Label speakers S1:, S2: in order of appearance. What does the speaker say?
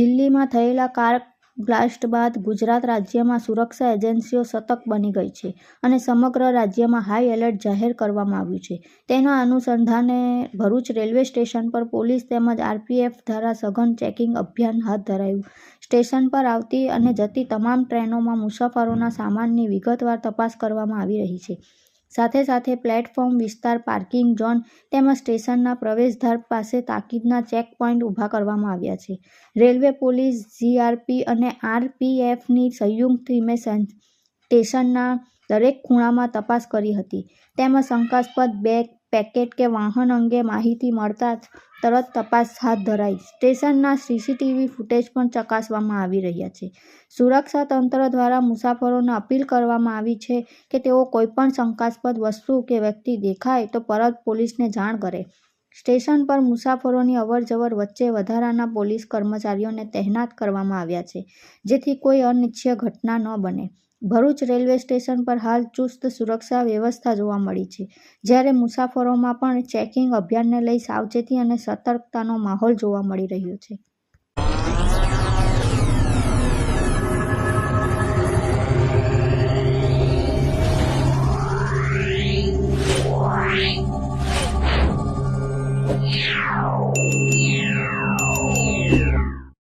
S1: દિલ્હીમાં થયેલા car blast બાદ ગુજરાત રાજ્યમાં સુરક્ષા એજન્સીઓ સતર્ક બની ગઈ છે અને સમગ્ર રાજ્યમાં હાઈ એલર્ટ જાહેર કરવામાં આવ્યું છે. તેના અનુસંધાને ભરૂચ રેલવે સ્ટેશન પર પોલીસ તેમજ આરપીએફ દ્વારા સઘન ચેકિંગ અભિયાન હાથ ધરાયું. સ્ટેશન પર આવતી અને જતી તમામ ટ્રેનોમાં મુસાફરોના સામાનની વિગતવાર તપાસ કરવામાં આવી રહી છે. સાથે સાથે પ્લેટફોર્મ વિસ્તાર, પાર્કિંગ ઝોન તેમજ સ્ટેશનના પ્રવેશદ્વાર પાસે તાકીદના ચેક પોઈન્ટ ઊભા કરવામાં આવ્યા છે. રેલવે પોલીસ જીઆરપી અને આરપીએફની સંયુક્ત ટીમે સ્ટેશનના દરેક ખૂણામાં તપાસ કરી હતી. તેમજ શંકાસ્પદ બેગ પેકેટ કે વાહન અંગે માહિતી મળતા જ તરત તપાસ હાથ ધરાઈ. સ્ટેશનના સીસીટીવી ફૂટેજ પણ ચકાસવામાં આવી રહ્યા છે. સુરક્ષા તંત્ર દ્વારા મુસાફરોને અપીલ કરવામાં આવી છે કે તેઓ કોઈપણ શંકાસ્પદ વસ્તુ કે વ્યક્તિ દેખાય તો પરત પોલીસને જાણ કરે. સ્ટેશન પર મુસાફરોની અવરજવર વચ્ચે વધારાના પોલીસ કર્મચારીઓને તહેનાત કરવામાં આવ્યા છે, જેથી કોઈ અનિચ્છનીય ઘટના ન બને. ભરૂચ રેલવે સ્ટેશન પર હાલ ચુસ્ત સુરક્ષા વ્યવસ્થા જોવા મળી છે, જ્યારે મુસાફરોમાં પણ ચેકિંગ અભિયાનને લઈ સાવચેતી અને સતર્કતાનો માહોલ જોવા મળી રહ્યો છે. Ciao.